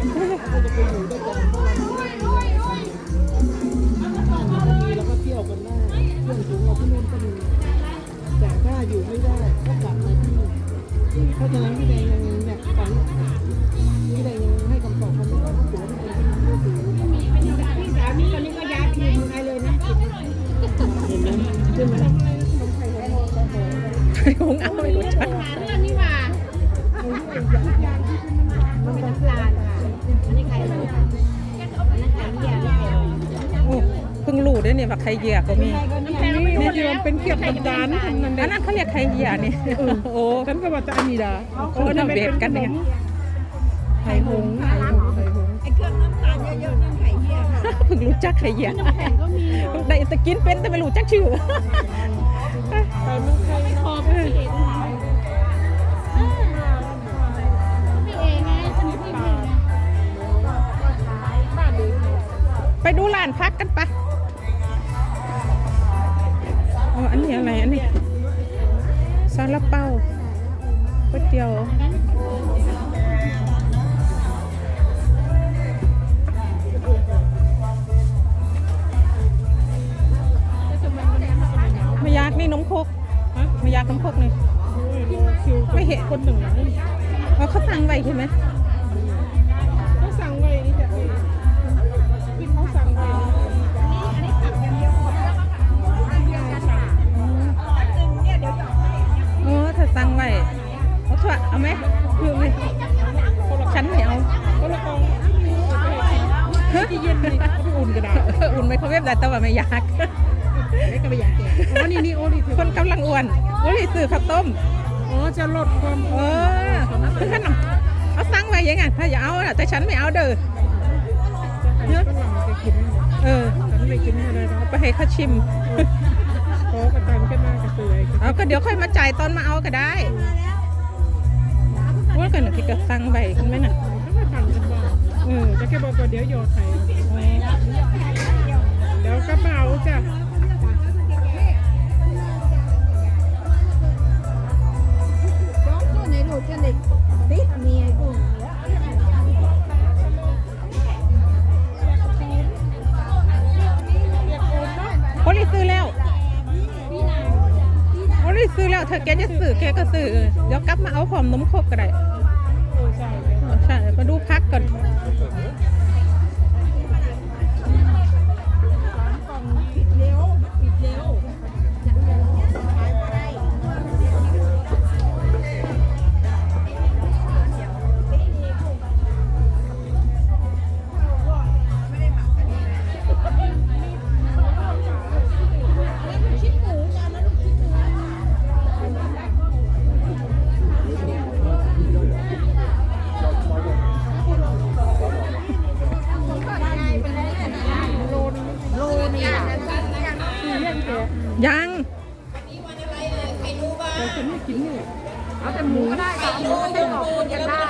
แล้วก็เที่ยวกันได้เพื่อนฝูงเราที่นู่นก็มีแต่ถ้าอยู่ไม่ได้ก็กลับมาที่นี่เพราะฉะนั้นพี่แดงยังเนี่ยตอนนี้พี่แดงยังให้คำตอบเขาไม่ได้เพราะถือว่าเป็นคนที่ไม่ถือพี่สามีตอนนี้ก็ย้ายไปอยู่เมืองไทยเลยนะเห็นไหมใช่ไหมคงเอาไม่รู้จัก พิ่งรู้ด้วยเนี่ยว่าใครเหยื่อก็มีนี่ที่มันเป็นเกี่ยวกับจานนั่นอันนั้นเขาเรียกใครเหยื่อนี่โอ้ฉันก็ว่าจะอันนี้ดาคนละเบสกันเนี่ยไข่หงส์ไข่หงส์ไข่หงส์ไอ้เครื่องน้ำตาลเยอะๆนั่นไข่เหี้ยค่ะเพิ่งรู้จักใครเหยื่อแข่งก็มีได้แต่กินเป็นแต่ไม่รู้จักชื่อไข่มันไข่คอพี่เองพี่เองไงสนิทพี่เองไปดูร้านพักกันปะ อยากนี่นมโคกไม่อยากนมโคกเลยคิวไม่เห็นคนหนึ่งนะอ๋อเขาสั่งไว้ใช่ไหมเขาสั่งไว้นี่จะกินเขาสั่งไว้เออถ้าสั่งไว้เอาถั่วเอาไหมคือไหมฉันไม่เอาคนละกองที่เย็นเขาไปอุ่นกระดาษอุ่นไหมโครเวฟได้แต่ว่าไม่ยาก ไม่ก็ไม่อยากแกะอ๋อนี่นี่โอ้นี่ถือคนกำลังอ้วนโอ้ยซื้อข้าวต้ม อ๋อจะลดความเออคือขนมเอาสั่งไว้ยังไงถ้าอย่าเอาน่ะแต่ฉันไม่เอาเด้อเนื้อฝรั่งจะกินเออฉันไม่กินอะไรหรอกไปให้เขาชิมขอกระตันก็น่ากระเตือยเอาก็เดี๋ยวค่อยมาจ่ายตอนมาเอาก็ได้ว่ากันนะที่ก็สั่งไว้คุณไหมน่ะก็ไม่ฟังกันบ้างเออจะแค่บอกว่าเดี๋ยวโยนไข่เดี๋ยวกระเป๋าจ้ะ แกจะสื่อแกก็สื่อเดี๋ยวกลับมาเอาผอมนมโคกก็ได้ใช่มาดูพักก่อนปิดเร็วปิดเร็ว ยังแต่ฉันไม่กินนี่เอาแต่หมูก็ได้ค่ะหมูก็ได้ขอบคุณกันได้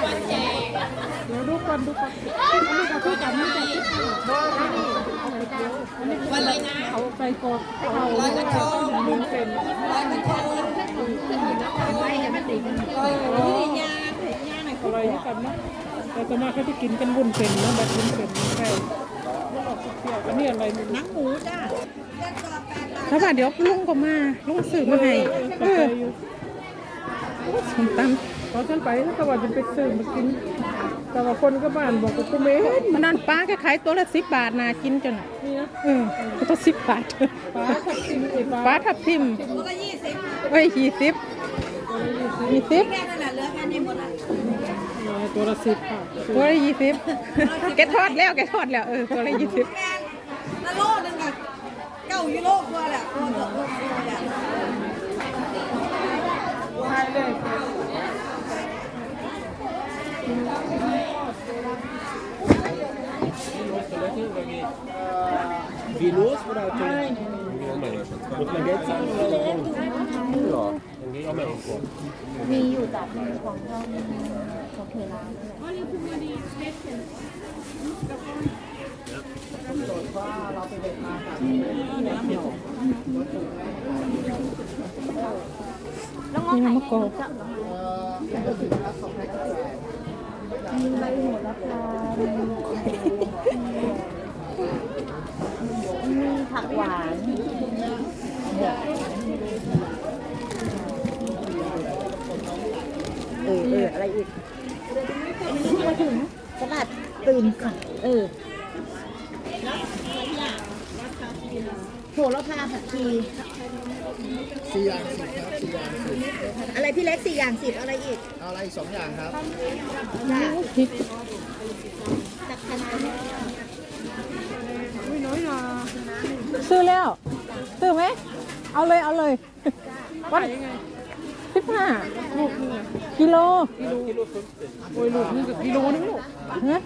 เดี๋ยวดูก่อนดูก่อนอันนี้ก็คือกันนี่จะคิดวันอะไรนะเขาไปกดเขาลืมเป็นไปให้มันติดกันเออยาเผ็ดยาหน่อยอะไรที่กันนะแต่สวนมากเขาจะกินกันวุ้นเส้นนะแบบวุ้นเส้นใช่แล้วออกเปรี้ยวอันนี้อะไรนี่นังหมูจ้า ถ้าว่าเดี๋ยวลุงก็มาลุงซื้อมาให้เอเข้าใจออยู่ส้มตพอฉันไปก็ว่าจะไปซื้อมากิน แต่ว่าคนก็บ้านบอกว่ากูไม่เห็นำมันนั่นปลาก็ขายตัวละสิบบาทนะกินจนอะนี่นะเออตัวสิบบาทปลาทับทิมไอ้ปลาปลาทับทิมตัวละยี่สิบเอ้ยยี่สิบยี่สิบแค่นั้นแหละเหลือแค่นี้หมดละตัวละสิบค่ะตัวละยี่สิบแกทอดแล้วแกทอดแล้วเออตัวละยี่สิบ แมนละโลนึงอะเก้ายูโรกว่าแหละตัวตัวตัวเนี่ยใช่เลย Wie los oder Muss man Geld zahlen oder so? Ja, dann gehe ich auch mal irgendwo. มีอยู่จากหนึ่งของเราของเคลา นี่มันมะกอกจับแล้วมีใบโหระพามีผักหวานเออเอออะไรอีกมาถึงตลาดตื่นค่ะ เออ ระพาผักชีสี่อย่างสิบครับสี่อย่างสิบอะไรพี่เล็กสี่อย่างสิบอะไรอีกเอาอะไรอีกสองอย่างครับจ้ะพริกจักรนาซื้อแล้วซื้อไหมเอาเลยเอาเลยวันสิบห้ากิโลโอ้ยลูกนี่ก็กิโลนึงลูกฮะ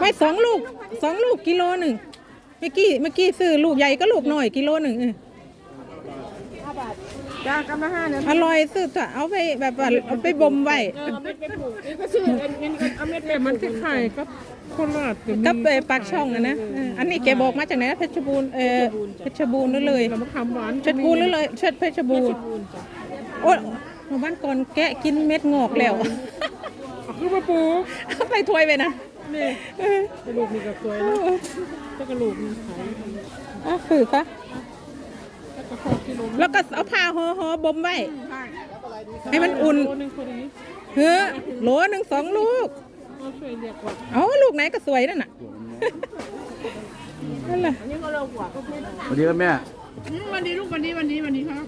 ไม่สองลูกสองลูกกิโลหนึ่ง เมื่อกี้เมื่อกี้ซื้อลูกใหญ่ก็ลูกหน่อยกิโลหนึ่งเออจ้ากำลังห้าเนี่ยอร่อยซื้อถ้าเอาไปแบบว่าเอาไปบ่มไว้แต่มันจะไข่ก็คนละกับกับไปปากช่องอะนะเอออันนี้แกบอกมาจากไหนนะเพชรบูรณ์เออเพชรบูรณ์นั่นเลยมะขามหวานเพชรบูรณ์นั่นเลยเชิดเพชรบูรณ์โอ้ยหมู่บ้านก่อนแกะกินเม็ดงอกแล้วคือมาปูเอาไปถ้วยไปนะ นี่เออกระดูกนี่ก็สวยนะถ้ากระดูกนี่ขายอะคือคะกระเพาะกิโลแล้วก็เอาผ้าห่อห่อบ่มไว้ ให้มันอุ่นโลนึงพอดีเฮ้อโหลหนึ่งสองลูกเอาช่วยเรียกว่าเอาลูกไหนก็สวยนั่นน่ะนั่นแหละสวัสดีครับแม่วันนี้ลูกวันนี้วันนี้วันนี้ครับ